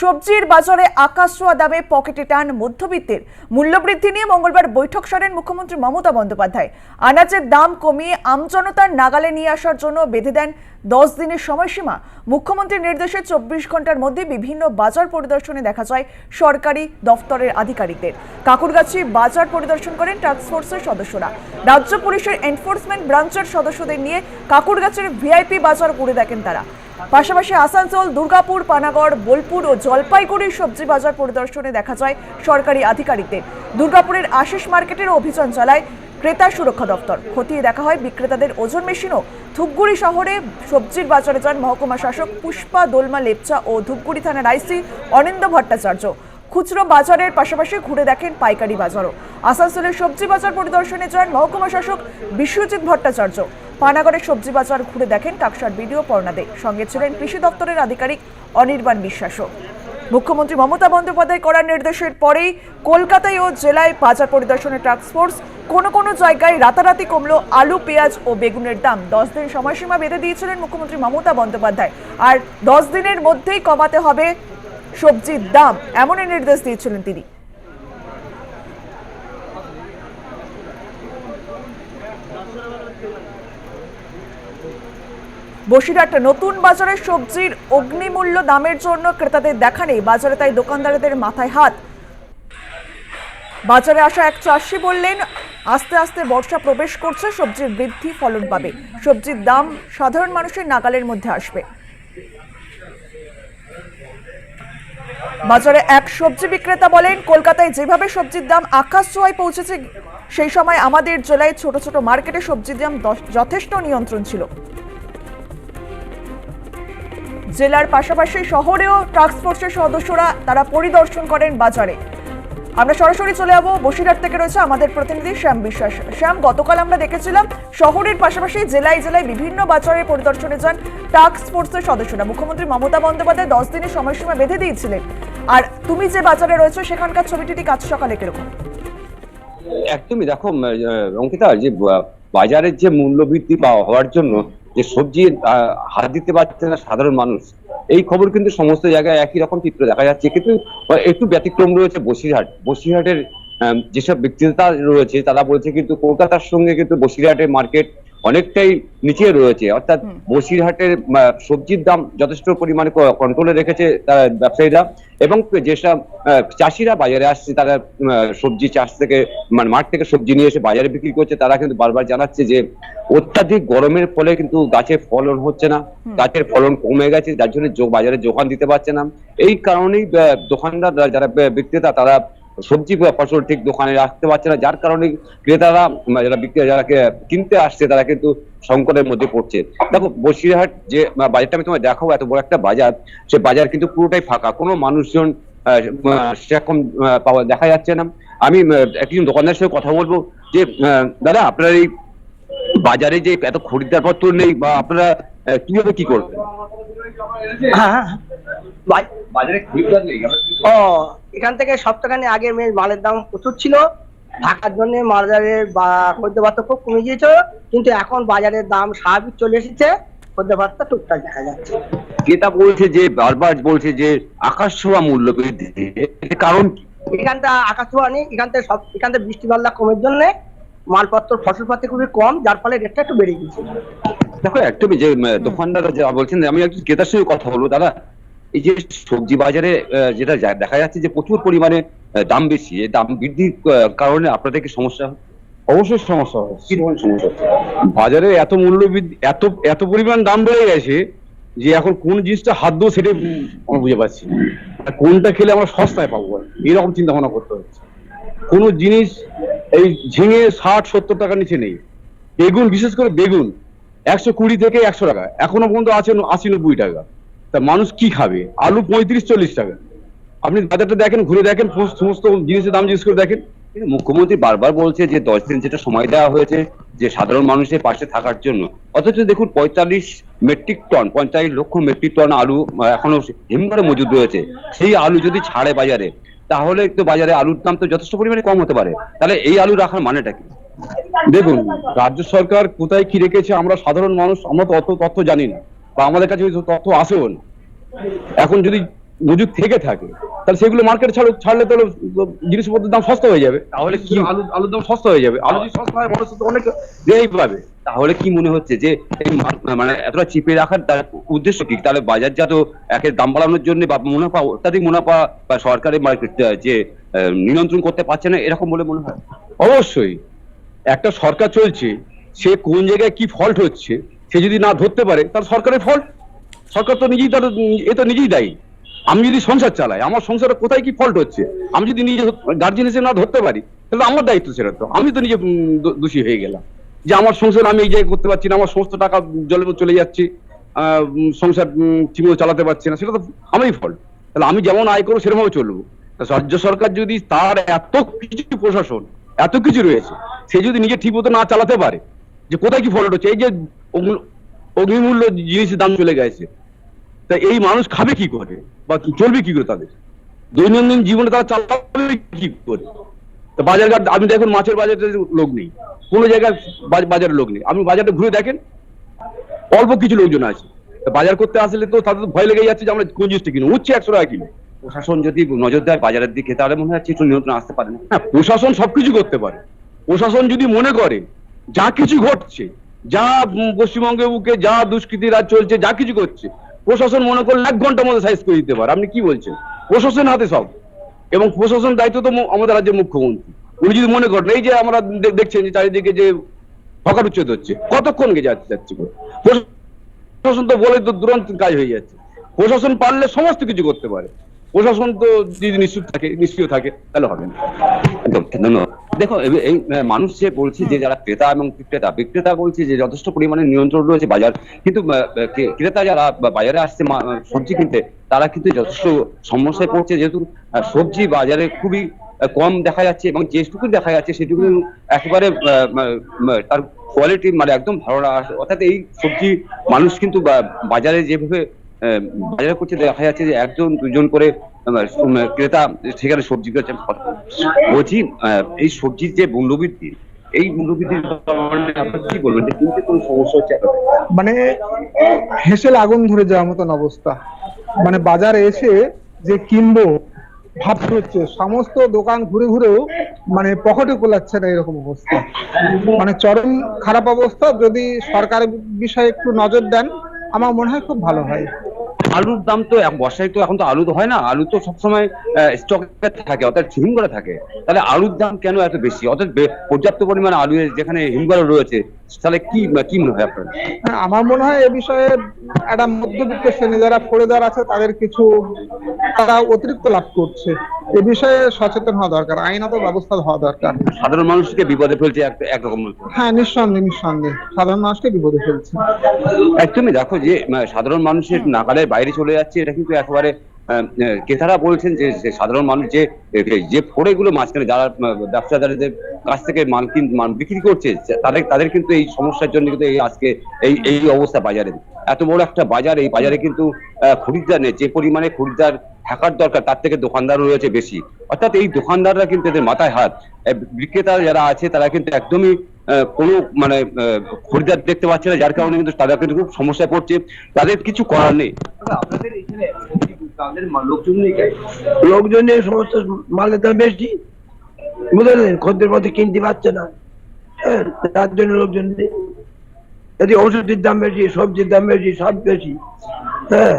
সবজির বাজারে আকাশোয়া দামে পকেটে টান মধ্যবিত্তের। মূল্যবৃদ্ধি নিয়ে মঙ্গলবার বৈঠক সরেন মুখ্যমন্ত্রী মমতা বন্দ্যোপাধ্যায়। আনাজের দাম কমিয়ে আমজনতার নাগালে নিয়ে আসার জন্য বেঁধে দেন দশ দিনের সময়সীমা। মুখ্যমন্ত্রীর নির্দেশে চব্বিশ ঘণ্টার মধ্যে বিভিন্ন বাজার পরিদর্শনে দেখা যায় সরকারি দফতরের আধিকারিকদের। কাকুরগাছি বাজার পরিদর্শন করেন টাস্কফোর্সের সদস্যরা। রাজ্য পুলিশের এনফোর্সমেন্ট ব্রাঞ্চের সদস্যদের নিয়ে কাকুরগাছের ভিআইপি বাজার ঘুরে দেখেন তারা। পাশাপাশি আসানসোল, দুর্গাপুর, পানাগড়, বোলপুর ও জলপাইগুড়ির সবজি বাজার পরিদর্শনে দেখা যায় সরকারি আধিকারিকদের। দুর্গাপুরের আশিস মার্কেটের অভিযান চালায় ক্রেতা সুরক্ষা দপ্তর। খতিয়ে দেখা হয় বিক্রেতাদের ওজন মেশিনও। ধূপগুড়ি শহরে সবজির বাজারে যান মহকুমা শাসক পুষ্পা দোলমা লেপচা ও ধূপগুড়ি থানার আইসি অনিন্দ ভট্টাচার্য। খুচরো বাজারের পাশাপাশি ঘুরে দেখেন পাইকারি বাজারও। আসানসোলের সবজি বাজার পরিদর্শনে যান মহকুমা শাসক বিশ্বজিৎ ভট্টাচার্য। পানাগড়ের সবজি বাজার ঘুরে দেখেন কাকসার বিডিও পর্ণাদে সঙ্গে ছিলেন কৃষি দপ্তরের আধিকারিক অনির্বাণ বিশ্বাসও। মুখ্যমন্ত্রী মমতা বন্দ্যোপাধ্যায় করার নির্দেশের পরেই কলকাতায় ও জেলায় বাজার পরিদর্শনের টাস্কফোর্স কোনো কোনো জায়গায় রাতারাতি কমলো আলু, পেঁয়াজ ও বেগুনের দাম। দশ দিন সময়সীমা বেঁধে দিয়েছিলেন মুখ্যমন্ত্রী মমতা বন্দ্যোপাধ্যায়। আর দশ দিনের মধ্যেই কমাতে হবে সবজির দাম, এমনই নির্দেশ দিয়েছিলেন তিনি। বসিরহাট নতুন বাজারে সবজির অগ্নিমূল্য দামের জন্য ক্রেতাদের দেখা নেই। বাজারে তাই দোকানদারদের মাথায় হাত। বাজারে আসা এক চাষি বললেন, আস্তে আস্তে বর্ষা প্রবেশ করছে, সবজির বৃদ্ধি ফলন পাবে। সবজির দাম সাধারণ মানুষের নাগালের মধ্যে আসবে। বাজারে এক সবজি বিক্রেতা বলেন, কলকাতায় যেভাবে সবজির দাম আকাশ ছোঁয়ায় পৌঁছেছে, সেই সময় আমাদের জেলায় ছোট ছোট মার্কেটে সবজির দাম যথেষ্ট নিয়ন্ত্রণ ছিল। জেলার পাশাপাশি শহরেও টাস্কফোর্সের সদস্যরা তারা পরিদর্শন করেন বাজারে। আমরা সরাসরি চলে যাব, বসিরহাট থেকে রয়েছে আমাদের প্রতিনিধি শ্যাম বিশ্বাস। শ্যাম, গতকাল আমরা দেখেছিলাম শহরের পাশাপাশি জেলায় জেলায় বিভিন্ন বাজারে পরিদর্শনে যান টাস্ক ফোর্সের সদস্যরা। মুখ্যমন্ত্রী মমতা বন্দ্যোপাধ্যায় দশ দিনের সময়সীমা বেঁধে দিয়েছিলেন। আর তুমি যে বাজারে রয়েছে, সেখানকার ছবিটি ঠিক আজ সকালে কীরকম? একদমই, দেখো অঙ্কিতা, যে বাজারের যে মূল্যবৃদ্ধি পাওয়া হওয়ার জন্য যে সবজি হাত দিতে পারছে না সাধারণ মানুষ। এই খবর কিন্তু সমস্ত জায়গায় একই রকম চিত্র দেখা যাচ্ছে। কিন্তু একটু ব্যতিক্রম রয়েছে বসিরহাট। বসিরহাটের যেসব বিক্রেতা রয়েছে, তারা বলছে কিন্তু কলকাতার সঙ্গে কিন্তু বসিরহাটের মার্কেট অনেকটাই নিচে রয়েছে। অর্থাৎ বসিরহাটের সবজির দাম যথেষ্ট পরিমাণে কন্ট্রোলে রেখেছে তারা ব্যবসায়ীরা এবং যেসব চাষিরা বাজারে আসছে তারা সবজি চাষ থেকে মানে মাঠ থেকে সবজি নিয়ে এসে বাজারে বিক্রি করছে তারা কিন্তু বারবার জানাচ্ছে যে অত্যাধিক গরমের ফলে কিন্তু গাছের ফলন হচ্ছে না। গাছের ফলন কমে গেছে যার জন্য বাজারে যোগান দিতে পারছে না। এই কারণেই দোকানদার যারা বিক্রেতা তারা সবজি ফসল ঠিক দোকানে রাখতে পারছে না। যার কারণে ক্রেতারা যারা যারা কিনতে আসছে, তারা কিন্তু সংকটের মধ্যে পড়ছে। দেখো, বসিরহাট যে বাজারটা আমি তোমায় দেখাবো, এত বড় একটা বাজার, সে বাজার কিন্তু পুরোটাই ফাঁকা। কোনো মানুষজন সেরকম পাওয়া, দেখা যাচ্ছে না। আমি একজন দোকানদারের সঙ্গে কথা বলব যে দাদা, আপনার এই বাজারে যে এত খরিদ্দার পত্র নেই বা আপনারা কীভাবে কি করবেন? ও এখান থেকে সপ্তাহখানি আগে মেয়ের মালের দাম প্রচুর ছিল। ঢাকার জন্য বাজারের বা খদ্যপাত্র খুব কমে গিয়েছিল কিন্তু এখন বাজারের দাম স্বাভাবিক চলে এসেছে। খদ্যপাত্র টুকটাক দেখা যাচ্ছে। ক্রেতা বলছে যে বারবার বলছে যে আকাশ ছোঁয়া মূল্য বৃদ্ধি। কারণ কি? এখানটা আকাশ ছোঁয়া নেই এখান থেকে সব এখান থেকে বৃষ্টি বাল্লা কমের জন্য মালপত্র ফসলপাতি খুবই কম যার ফলে রেটটা একটু বেড়ে গেছে দেখো একদমই যে আহ, দোকানদাররা যা বলছেন আমি একজন ক্রেতার সঙ্গে কথা বলব। দাদা এই যে সবজি বাজারে যেটা দেখা যাচ্ছে যে প্রচুর পরিমাণে দাম বেশি এই দাম বৃদ্ধির কারণে আপনাদের কি সমস্যা অবশ্যই সমস্যা? বাজারে এত মূল্য এত এত পরিমাণ দাম বেড়ে গেছে যে এখন কোন জিনিসটা হাত দেবো সেটাই আমরা বুঝে পাচ্ছি আর কোনটা খেলে আমরা সস্তায় পাবো এরকম চিন্তা ভাবনা করতে হচ্ছে। কোন জিনিস এই ঝিঙে ষাট সত্তর টাকার নিচে নেই। বেগুন বিশেষ করে বেগুন একশো কুড়ি থেকে একশো টাকা। এখনও পর্যন্ত আছে আশি নব্বই টাকা। তা মানুষ কি খাবে? আলু পঁয়ত্রিশ চল্লিশ টাকা। আপনি বাজারটা দেখেন ঘুরে দেখেন সমস্ত জিনিসের দাম জিজ্ঞেস করে দেখেন। মুখ্যমন্ত্রী বারবার বলছে যে দশ দিন যেটা সময় দেওয়া হয়েছে যে সাধারণ মানুষের পাশে থাকার জন্য। অথচ দেখুন পঁয়তাল্লিশ মেট্রিক টন পঁয়তাল্লিশ লক্ষ মেট্রিক টন আলু এখনও হিমঘরে মজুদ রয়েছে। সেই আলু যদি ছাড়ে বাজারে তাহলে তো বাজারে আলুর দাম তো যথেষ্ট পরিমাণে কম হতে পারে। তাহলে এই আলু রাখার মানেটা কি? দেখুন রাজ্য সরকার কোথায় কি রেখেছে আমরা সাধারণ মানুষ আমরা তো অত তথ্য জানি না। বা আমাদের কাছে তথ্য আসেও না। এখন যদি মজুদ থেকে থাকে তাহলে সেগুলো মার্কেট ছাড়ো ছাড়লে তাহলে জিনিসপত্রের দাম সস্তা হয়ে যাবে। তাহলে কি আলু আলুর দাম সস্তা হয়ে যাবে। আলু যদি সস্তা হয় মানুষ তো অনেক রেহাই পাবে। তাহলে কি মনে হচ্ছে যে এই মানে এতটা চিপে রাখার তার উদ্দেশ্য কি? তাহলে বাজারজাত একের দাম বাড়ানোর জন্য বা মুনাফা অত্যাধিক মুনাফা বা সরকারি মার্কেট যে নিয়ন্ত্রণ করতে পারছে না এরকম বলে মনে হয়? অবশ্যই। একটা সরকার চলছে সে কোন জায়গায় কি ফল্ট হচ্ছে সে যদি না ধরতে পারে তাহলে সরকারের ফল্ট সরকার তো নিজেই তার, এ তো নিজেই দায়ী। আমি যদি সংসার চালাই, আমার সংসারে কোথায় কি ফল্ট হচ্ছে? আমি যদি নিজে গার্জিয়ান হিসেবে না ধরতে পারি, তাহলে আমার দায়িত্ব সেটা তো। আমি তো নিজে দোষী হয়ে গেলাম। যে আমার সংসার আমি এই জায়গায় করতে পারছি না, আমার সমস্ত টাকা জলে চলে যাচ্ছে সংসার ঠিকমতো চালাতে পারছি না, সেটা তো আমারই ফল্ট তাহলে আমি যেমন আয় করব, সেরকমভাবে চলবো। রাজ্য সরকার যদি তার এত কিছু প্রশাসন, এত কিছু রয়েছে, সে যদি নিজে ঠিক মতো না চালাতে পারে যে কোথায় কি ফল্ট হচ্ছে? এই যে অগ্নিমূল্য জিনিসের দাম চলে গেছে। তা এই মানুষ খাবে কি করে? বা চলবে কি করে তাদের? দৈনন্দিন জীবনে তারা চালাবে কি করে? তা বাজার ঘাট আপনি দেখুন, মাছের বাজারে লোক নেই। কোনো জায়গায় বাজ- বাজারে লোক নেই। আপনি বাজারে ঘুরে দেখেন। অল্প কিছু লোকজন আছে। বাজার করতে আসলে তো তাদের ভয় লেগে যাচ্ছে যে আমরা কোন জিনিসটা কিনো উচ্ছে একশো টাকা কিলো প্রশাসন যদি নজর দেয় বাজারের দিকে তাহলে মনে হচ্ছে একটু নিয়ন্ত্রণ আসতে পারে না। হ্যাঁ প্রশাসন সবকিছু করতে পারে। প্রশাসন যদি মনে করে যা কিছু ঘটছে, যা পশ্চিমবঙ্গের বুকে যা দুষ্কৃতি রাজ চলছে, যা কিছু করছে প্রশাসন মনে করলে এক ঘণ্টার মধ্যে সাইজ করে দিতে পারে। আপনি কি বলছেন? প্রশাসন হাতে সব। এবং প্রশাসন দায়িত্ব তো আমাদের রাজ্যের মুখ্যমন্ত্রী। উনি যদি মনে করেন, এই যে আমরা দেখছেন যে চারিদিকে যে হকার উচ্ছেদ হচ্ছে, কতক্ষণ গে যাচ্ছে যাচ্ছে প্রশাসন তো বলে তো দুরন্ত কাজ হয়ে যাচ্ছে। প্রশাসন পারলে সমস্ত কিছু করতে পারে। প্রশাসন তো যদি নিশ্চিত থাকে নিষ্ক্রিয় থাকে, তাহলে হবে না। ধন্যবাদ। দেখো এই- মানুষ যে বলছে যে যারা ক্রেতা এবং বিক্রেতা বিক্রেতা বলছে যে যথেষ্ট পরিমাণে নিয়ন্ত্রণ রয়েছে বাজার, কিন্তু ক্রেতা যারা বাজারে আসছে সবজি কিনতে, তারা কিন্তু যথেষ্ট সমস্যায় পড়ছে, যেহেতু সবজি বাজারে খুবই কম দেখা যাচ্ছে এবং যেটুকু দেখা যাচ্ছে সেটুকু একেবারে তার কোয়ালিটি মানে একদম ভালো না। অর্থাৎ এই সবজি মানুষ কিন্তু বাজারে যেভাবে বাজারে করছে দেখা যাচ্ছে যে একজন, দুজন করে ক্রেতা সেখানে সবজি কিনছে। বলছি এই সবজির যে মূল্যবৃদ্ধি, এই মূল্যবৃদ্ধির কারণে আপনার কি বলবেন? যে কিনতে কোনো সমস্যা হচ্ছে মানে হেসেল আগুন ধরে যাওয়ার মতন অবস্থা। মানে বাজারে এসে যে কিনবো, ভাবতে হচ্ছে। সমস্ত দোকান ঘুরে ঘুরেও মানে পকেটে কোলাচ্ছে না এরকম অবস্থা। মানে চরম খারাপ অবস্থা। যদি সরকার বিষয়ে একটু নজর দেন, আমার মনে হয় খুব ভালো হয়। আলুর দাম তো বর্ষায় তো এখন তো আলু তো হয় না। আলু তো সবসময় স্টকে থাকে, অর্থাৎ হিমঘরে থাকে। তাহলে আলুর দাম কেন এত বেশি? অর্থাৎ পর্যাপ্ত পরিমাণে আলু যেখানে হিমঘরে রয়েছে তাহলে কি কি মনে হয় আপনার? হ্যাঁ, আমার মনে হয় এ বিষয়ে একটা মধ্যবিত্ত শ্রেণি যারা ফরিদার আছে তাদের কিছু তারা অতিরিক্ত লাভ করছে। এ বিষয়ে সচেতন হওয়া দরকার আইনত ব্যবস্থা হওয়া দরকার। সাধারণ মানুষকে বিপদে ফেলছে এক- একরকম হ্যাঁ নিঃসন্দেহে নিঃসন্দেহে। সাধারণ মানুষকে বিপদে ফেলছে। একদমই দেখো যে সাধারণ মানুষের নাগালের বাইরে চলে যাচ্ছে এটা কিন্তু একেবারে ক্রেতারা বলছেন যে সাধারণ মানুষ যে যে ফোড়েগুলো মাঝখানে যারা ব্যবসাদারদের কাছ থেকে মাল কিন বিক্রি করছে তাদের তাদের কিন্তু এই সমস্যার জন্য কিন্তু এই আজকে এই এই অবস্থা বাজারে। এত বড় একটা বাজার, এই বাজারে কিন্তু খরিদ্দার নেই, যে পরিমাণে খরিদ্দার থাকার দরকার, তার থেকে দোকানদার রয়েছে বেশি। অর্থাৎ এই দোকানদাররা কিন্তু এদের মাথায় হাত। বিক্রেতা যারা আছে, তারা কিন্তু একদমই কোনো মানে খরিদ্দার দেখতে পাচ্ছে না, যার কারণে কিন্তু তারা কিন্তু খুব সমস্যায় পড়ছে। তাদের কিছু করার নেই। আপনাদের এখানে তাদের লোকজন নেই কেন? লোকজনের সমস্ত মালের দাম বেশি। বুঝলেন? খদ্দের মধ্যে কিনতে পারছে না। হ্যাঁ, তার জন্য লোকজন নেই যদি ওষুধের দাম বেশি সবজির দাম বেশি সব বেশি। হ্যাঁ?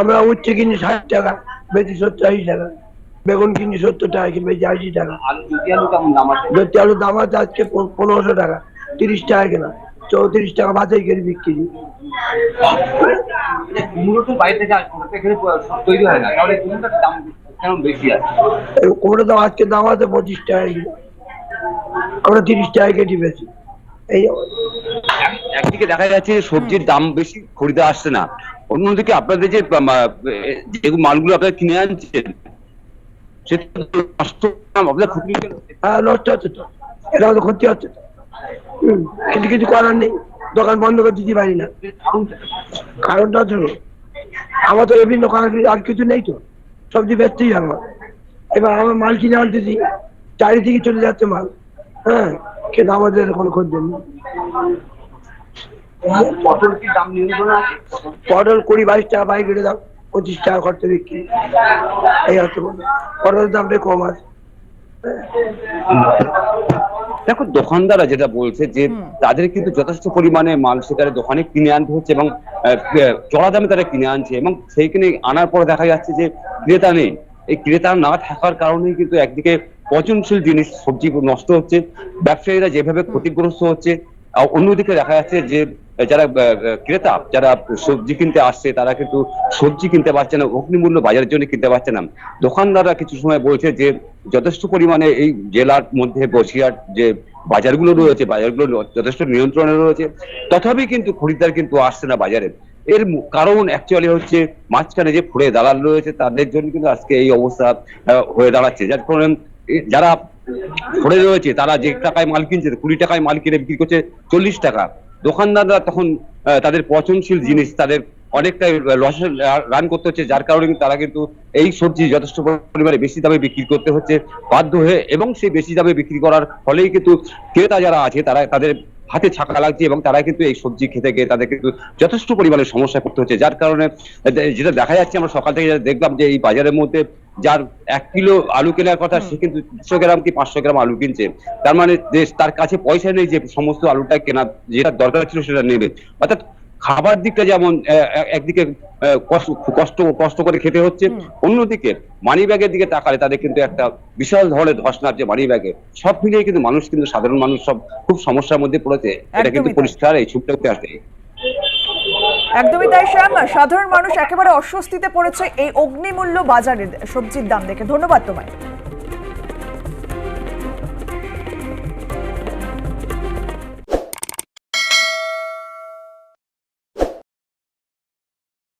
আমরা উচ্ছে কিনি ষাট টাকা বেশি সত্তর আশি টাকা। বেগুন কিনি সত্তর টাকা কি বেশি আশি টাকা। আলু জ্যোতি দাম আছে আজকে পনেরোশো টাকা তিরিশ টাকা কেনা। চৌত্রিশ টাকা বাজাই করে বিক্রি। কুমড়ো বাইরে থেকে ওটা তো এখানে সব তৈরি হয় না। তাহলে দাম কেন বেশি আছে? এই দাম আজকে দাম আছে পঁচিশ টাকা কিলো আমরা তিরিশ টাকা বেশি এই একদিকে দেখা যাচ্ছে যে সবজির দাম বেশি খরিদে আসছে না। অন্যদিকে আপনাদের যে যে মালগুলো আপনারা কিনে আনছেন সেটা তো নষ্ট আপনাদের ক্ষতি হচ্ছে হ্যাঁ নষ্ট হচ্ছে তো। এটা আমাদের ক্ষতি হচ্ছে কিন্তু কিছু করার নেই। দোকান বন্ধ করে দিতে পারি না। কারণটা হচ্ছে আমার তো এমনি দোকান আর কিছু নেই তো। সবজি বেচতেই হবে। আমার। এবার আমার মাল কিনে আনতেছি চারিদিকে চলে যাচ্ছে মাল। হ্যাঁ কিন্তু আমাদের কোনো খোঁজ নেই। পটল কি দাম নিয়ন্ত্রণ আছে? পটল কুড়ি বাইশ টাকা পাই কেটে দাও পঁচিশ টাকা খরচা বিক্রি। এই হচ্ছে পটলের দামটা কম আছে। দেখো দোকানদাররা যেটা বলছে যে তাদের কিন্তু যথেষ্ট পরিমাণে মাল সেখানে দোকানে কিনে আনতে হচ্ছে এবং চড়া দামে তারা কিনে আনছে এবং সেইখানে আনার পরে দেখা যাচ্ছে যে ক্রেতা নেই। এই ক্রেতা না থাকার কারণেই কিন্তু একদিকে পচনশীল জিনিস সবজি নষ্ট হচ্ছে ব্যবসায়ীরা যেভাবে ক্ষতিগ্রস্ত হচ্ছে অন্যদিকে দেখা যাচ্ছে যে যারা ক্রেতা, যারা সবজি কিনতে আসছে, তারা কিন্তু সবজি কিনতে পারছে না, অগ্নিমূল্য বাজারের জন্য কিনতে পারছে না। দোকানদাররা কিছু সময় বলছে যে, যথেষ্ট পরিমাণে এই জেলার মধ্যে বসিয়ার যে বাজারগুলো রয়েছে, বাজারগুলো যথেষ্ট নিয়ন্ত্রণে রয়েছে, তথাপি কিন্তু খরিদ্দার কিন্তু আসছে না বাজারে। এর কারণ অ্যাকচুয়ালি হচ্ছে মাঝখানে যে ফুড়ে দালাল রয়েছে, তাদের জন্য কিন্তু আজকে এই অবস্থা হয়ে দাঁড়াচ্ছে। যার কারণে যারা পড়ে রয়েছে, তারা যে টাকায় মাল কিনছে, কুড়ি টাকায় মাল কিনে বিক্রি করছে, চল্লিশ টাকা। দোকানদাররা তখন তাদের পচনশীল জিনিস, তাদের অনেকটাই লসে রান করতে হচ্ছে, যার কারণে তারা কিন্তু এই সবজি যথেষ্ট পরিমাণে বেশি দামে বিক্রি করতে হচ্ছে, বাধ্য হয়ে এবং সেই বেশি দামে বিক্রি করার ফলেই কিন্তু ক্রেতা যারা আছে, তারা তাদের হাতে ছাকা লাগছে এবং তারা কিন্তু এই সবজি খেতে গিয়ে তাদের কিন্তু যথেষ্ট পরিমাণে সমস্যা করতে হচ্ছে। যার কারণে যেটা দেখা যাচ্ছে, আমরা সকাল থেকে দেখলাম যে এই বাজারের মধ্যে যার এক কিলো আলু কেনার কথা, সে কিন্তু দুশো গ্রাম কি পাঁচশো গ্রাম আলু কিনছে। তার মানে দেশ তার কাছে পয়সা নেই যে সমস্ত আলুটা কেনা যেটা দরকার ছিল সেটা নেবে। অর্থাৎ খাবার দিকটা যেমন একদিকে কষ্ট কষ্ট করে খেতে হচ্ছে অন্যদিকে মানি ব্যাগের দিকে তাকালে তাদের কিন্তু একটা বিশাল ধরনের ধস নামছে মানি ব্যাগে সব মিলিয়ে কিন্তু মানুষ কিন্তু সাধারণ মানুষ সব খুব সমস্যার মধ্যে পড়েছে। এটা কিন্তু পরিষ্কার এই ছুটতে আসে। একদমই তাই শ্যাম। সাধারণ মানুষ একেবারে অস্বস্তিতে পড়েছে এই অগ্নিমূল্য বাজারে সবজির দাম দেখে। ধন্যবাদ তোমায়।